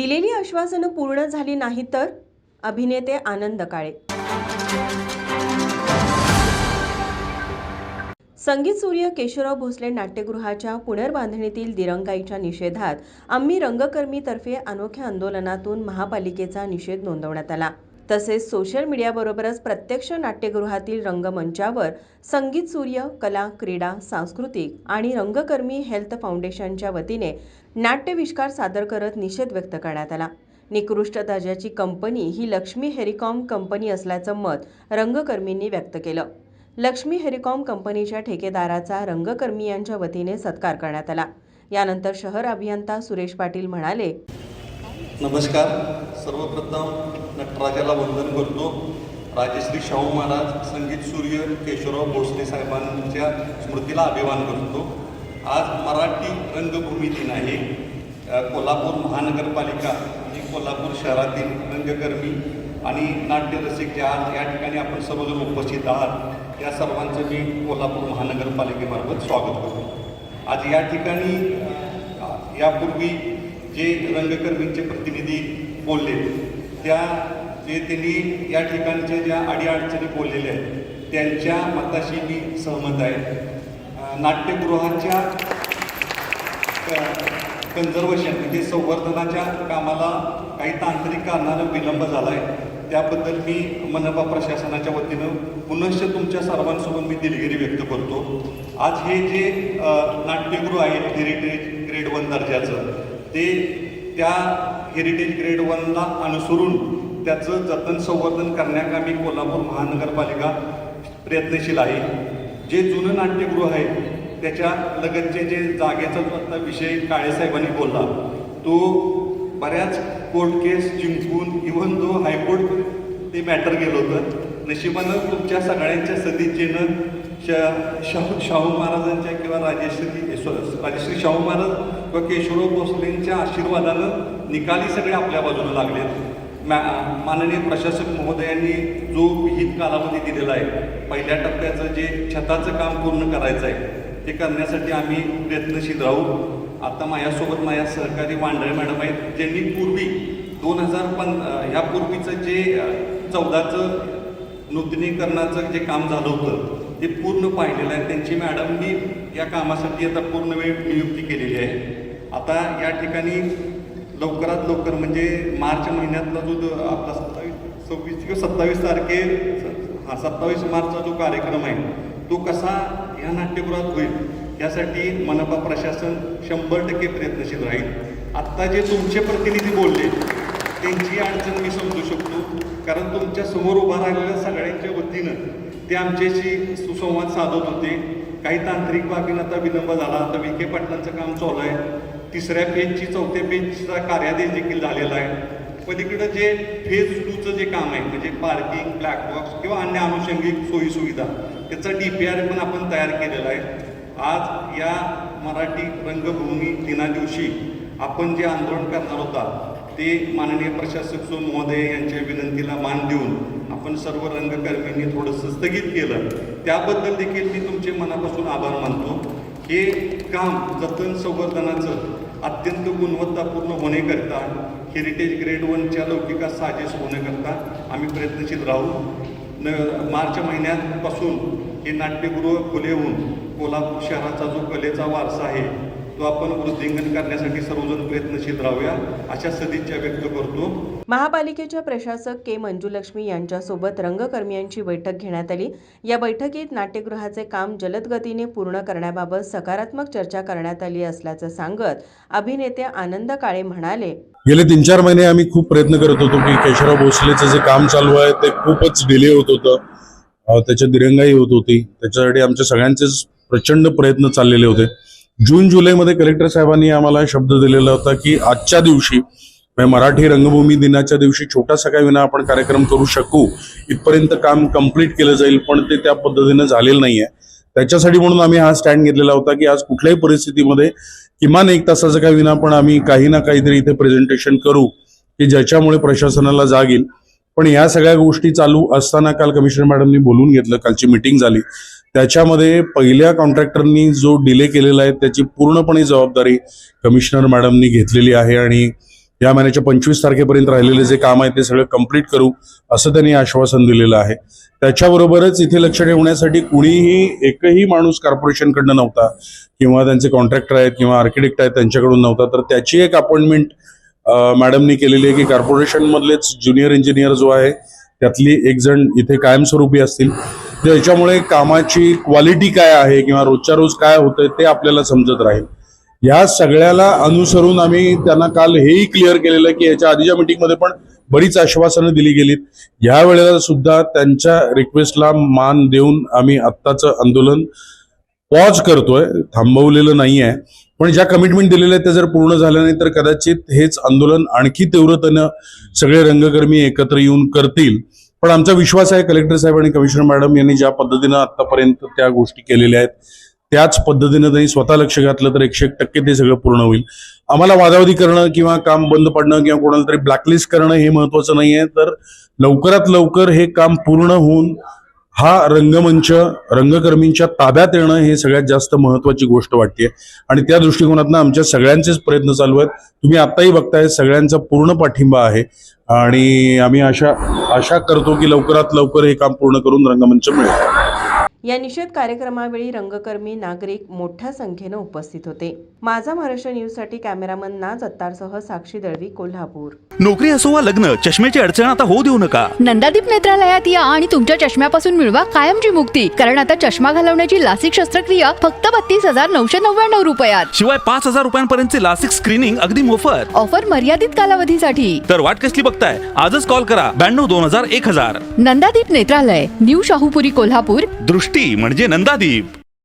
दिलेली आश्वासनं पूर्ण झाली नाही तर अभिनेते आनंद काळे. संगीत सूर्य केशवराव भोसले नाट्यगृहाच्या पुनर्बांधणीतील दिरंगाईच्या निषेधात आम्ही रंगकर्मीतर्फे अनोख्या आंदोलनातून महापालिकेचा निषेध नोंदवण्यात आला. तसेच सोशल मीडियाबरोबरच प्रत्यक्ष नाट्यगृहातील रंगमंचावर संगीत सूर्य कला क्रीडा सांस्कृतिक आणि रंगकर्मी हेल्थ फाउंडेशनच्या वतीने नाट्यविष्कार सादर करत निषेध व्यक्त करण्यात आला. निकृष्ट दर्जाची कंपनी ही लक्ष्मी हेरिकॉम कंपनी असल्याचं मत रंगकर्मींनी व्यक्त केलं. लक्ष्मी हेरिकॉम कंपनीच्या ठेकेदाराचा रंगकर्मी यांच्या वतीने सत्कार करण्यात आला. यानंतर शहर अभियंता सुरेश पाटील म्हणाले नमस्कार. सर्वप्रथम नटराजाला वंदन करतो. राजश्री शाहू महाराज संगीत सूर्य केशवराव भोसले साहेबांच्या स्मृतीला अभिमान करतो. आज मराठी रंगभूमी दिन आहे. कोल्हापूर महानगरपालिका म्हणजे कोल्हापूर शहरातील रंगकर्मी आणि नाट्यरसिक जे आज या ठिकाणी आपण सर्वजण उपस्थित आहात. या सर्वांचं मी कोल्हापूर महानगरपालिकेमार्फत स्वागत करतो. आज या ठिकाणी यापूर्वी जे रंगकर्मींचे प्रतिनिधी बोलले त्या जे त्यांनी या ठिकाणच्या ज्या अडीअडचणी बोललेल्या आहेत त्यांच्या मताशी मी सहमत आहे. नाट्यगृहाच्या कन्झर्वेशन म्हणजे संवर्धनाच्या कामाला काही तांत्रिक कारणानं विलंब झाला आहे त्याबद्दल मी मनपा प्रशासनाच्या वतीनं पुनश्च तुमच्या सर्वांसोबत मी दिलगिरी व्यक्त करतो. आज हे जे नाट्यगृह आहे हेरिटेज ग्रेड वन दर्जाचं ते त्या हेरिटेज ग्रेड वनला अनुसरून त्याचं जतन संवर्धन करण्याकामी कोल्हापूर महानगरपालिका प्रयत्नशील आहे. जे जुनं नाट्यगृह आहे त्याच्या लगतचे जे जागेचा जो आता विषय काळेसाहेबांनी बोलला तो बऱ्याच कोर्ट केस जिंकून इव्हन जो हायकोर्ट ते मॅटर गेलं होतं नशिबानं तुमच्या सगळ्यांच्या सदिच्छेनं श शाहू शाहू महाराजांच्या किंवा राजेश्री राजेश्री शाहू महाराज किंवा केशवराव भोसलेंच्या आशीर्वादानं निकाली सगळे आपल्या बाजूला लागलेत. मॅ माननीय प्रशासक महोदयांनी जो विहित कालावधी दिलेला आहे पहिल्या टप्प्याचं जे छताचं काम पूर्ण करायचं आहे ते करण्यासाठी आम्ही प्रयत्नशील राहू. आता माझ्यासोबत माझ्या सहकारी वांढरे मॅडम आहेत ज्यांनी पूर्वी दोन हजार पं ह्यापूर्वीचं जे चौदाचं नूतनीकरणाचं जे काम झालं होतं ते पूर्ण पाहिलेलं आहे. त्यांची मॅडमनी या कामासाठी आता पूर्ण वेळ नियुक्ती केलेली आहे. आता या ठिकाणी लवकरात लवकर म्हणजे मार्च महिन्यातला जो द- आपला सत्तावीस सव्वीस किंवा सत्तावीस तारखे हा सत्तावीस मार्चचा जो कार्यक्रम आहे तो कसा ह्या नाट्यगृहात होईल यासाठी मनपा प्रशासन शंभर टक्के प्रयत्नशील राहील. आत्ता जे तुमचे प्रतिनिधी बोलले त्यांची अडचण मी समजू शकतो. कारण तुमच्यासमोर उभा राहिलेल्या सगळ्यांच्या वतीनं ते आमच्याशी सुसंवाद साधत होते. काही तांत्रिक बाबीनं आता विलंब झाला. आता विखे पाटलांचं काम चालू आहे. तिसऱ्या पेजची चौथ्या पेजचा कार्यादेश देखील झालेला आहे. पलीकडं जे फेज टूचं जे काम आहे म्हणजे पार्किंग ब्लॅक बॉक्स किंवा अन्य अनुषंगिक सोयीसुविधा त्याचा डी पी आर पण आपण तयार केलेला आहे. आज या मराठी रंगभूमी दिना दिवशी आपण जे आंदोलन करणार होता ते माननीय प्रशासक सो महोदय यांच्या विनंतीला मान देऊन आपण सर्व रंगकर्मींनी थोडंसं स्थगित केलं. त्याबद्दल देखील मी तुमचे मनापासून आभार मानतो. हे काम जतन संवर्धनाचं अत्यंत गुणवत्तापूर्ण होण्याकरता हेरिटेज ग्रेड वनच्या लौकिकात साजेस होण्याकरता आम्ही प्रयत्नशील राहू. न मार्च महिन्यापासून हे नाट्यगृह खुले होऊन कोल्हापूर शहराचा जो कलेचा वारसा आहे तो आपण वृद्धिंगन करण्यासाठी सर्वजण प्रयत्नशील राहूया अशा सदिच्छा व्यक्त करतो. महापालिकेच्या प्रशासक के मंजुलक्ष्मी यांच्यासोबत रंगकर्मियांची बैठक घेण्यात आली. या बैठकीत नाट्यगृहाचे काम जलद गतीने पूर्ण करण्याबाबत सकारात्मक चर्चा करण्यात आली असल्याचं सांगत अभिनेते आनंद काळे म्हणाले. गेले तीन चार महिने आम्ही खूप प्रयत्न करत होतो की केशवराव भोसलेचं जे काम चालू आहे ते खूपच डिले होत होतं. त्याच्या दिरंगाई होत होती. त्याच्यासाठी आमच्या सगळ्यांचेच प्रचंड प्रयत्न चाललेले होते. जून जुलैमध्ये कलेक्टर साहेबांनी आम्हाला शब्द दिलेला होता की आजच्या दिवशी म्हणजे मराठी रंगभूमी दिनाच्या दिवशी छोटासा काय विना आपण कार्यक्रम करू शकू. इथपर्यंत काम कंप्लीट केलं जाईल पण ते त्या पद्धतीनं झालेलं नाहीये. त्याच्यासाठी म्हणून आम्ही हा स्टँड घेतलेला होता की आज कुठल्याही परिस्थितीमध्ये किमान एक तासाचं काय विना पण आम्ही काही ना काहीतरी इथे प्रेझेंटेशन करू की ज्याच्यामुळे प्रशासनाला जाग येईल. पण या सगळ्या गोष्टी चालू असताना काल कमिशनर मॅडमनी बोलून घेतलं कालची मिटिंग झाली. त्याच्यामध्ये पहिल्या कॉन्ट्रॅक्टरनी जो डिले केलेला आहे त्याची पूर्णपणे जबाबदारी कमिशनर मॅडमनी घेतलेली आहे आणि या महिन्याच्या पंचवीस तारखेपर्यंत राहिलेले जे काम आहे ते सगळं कंप्लीट करू असं त्यांनी आश्वासन दिलेलं आहे. त्याच्याबरोबरच इथे लक्ष ठेवण्यासाठी कुणीही एकही माणूस कॉर्पोरेशनकडनं नव्हता किंवा त्यांचे कॉन्ट्रॅक्टर आहेत किंवा आर्किटेक्ट आहेत त्यांच्याकडून नव्हता. तर त्याची एक अपॉइंटमेंट मॅडमनी केलेली आहे की कॉर्पोरेशनमधलेच ज्युनियर इंजिनियर जो आहे त्यातली एक जण इथे कायमस्वरूपी असतील. त्याच्यामुळे कामाची क्वालिटी काय आहे किंवा रोजच्या रोज काय होतंय ते आपल्याला समजत राहील. या सगळ्याला अनुसरून आम्ही त्यांना काल हेही क्लिअर केलेलं की याच्या आधीच्या मिटिंगमध्ये पण बरीच आश्वासनं दिली गेलीत. या वेळेला सुद्धा त्यांच्या रिक्वेस्टला मान देऊन आम्ही आत्ताचं आंदोलन पॉज करतोय. थांबवलेलं नाही आहे पण ज्या कमिटमेंट दिलेल्या आहेत त्या जर पूर्ण झाल्या नाही तर कदाचित हेच आंदोलन आणखी तीव्रतेनं सगळे रंगकर्मी एकत्र येऊन करतील. पण आमचा विश्वास आहे कलेक्टर साहेब आणि कमिशनर मॅडम यांनी ज्या पद्धतीनं आतापर्यंत त्या गोष्टी केलेल्या आहेत त्याच पद्धतीनं त्यांनी स्वतः लक्ष घातलं तर एकशे एक टक्के ते सगळं पूर्ण होईल. आम्हाला वादावादी करणं किंवा काम बंद पडणं किंवा कोणाला तरी ब्लॅकलिस्ट करणं हे महत्वाचं नाही आहे तर लवकरात लवकर हे काम पूर्ण होऊन हा रंगमंच रंगकर्मींच्या ताब्यात येणं हे सगळ्यात जास्त महत्वाची गोष्ट वाटते आणि त्या दृष्टिकोनातनं आमच्या सगळ्यांचेच प्रयत्न चालू आहेत. तुम्ही आत्ताही बघताय सगळ्यांचा पूर्ण पाठिंबा आहे. आणि आम्ही आशा आशा करतो की लवकरात लवकर हे काम पूर्ण करून रंगमंच मिळेल. या निषेध कार्यक्रमावेळी रंगकर्मी नागरिक मोठ्या संख्येनं उपस्थित होते. माझा महाराष्ट्र न्यूजसाठी कॅमेरामन नाज अत्तारसह साक्षी दळवी कोल्हापूर. नोकरी असो वा लग्न चष्म्याची अडचण आता होऊ देऊ नका. नंदादीप नेत्रालयात या आणि तुमच्या चष्म्यापासून मिळवा कायमची मुक्ती. कारण आता चष्मा घालवण्याची लासिक शस्त्रक्रिया फक्त बत्तीस हजार नऊशे नव्याण्णव रुपयात. शिवाय पाच हजार रुपयांपर्यंतचे लासिक स्क्रीनिंग अगदी मोफत. ऑफर मर्यादित कालावधीसाठी. तर वाट कसली बघताय? आजच कॉल करा. ब्याण्णव दोन हजार एक हजार. नंदादीप नेत्रालय न्यू शाहूपुरी कोल्हापूर. दृष्टी म्हणजे नंदादीप.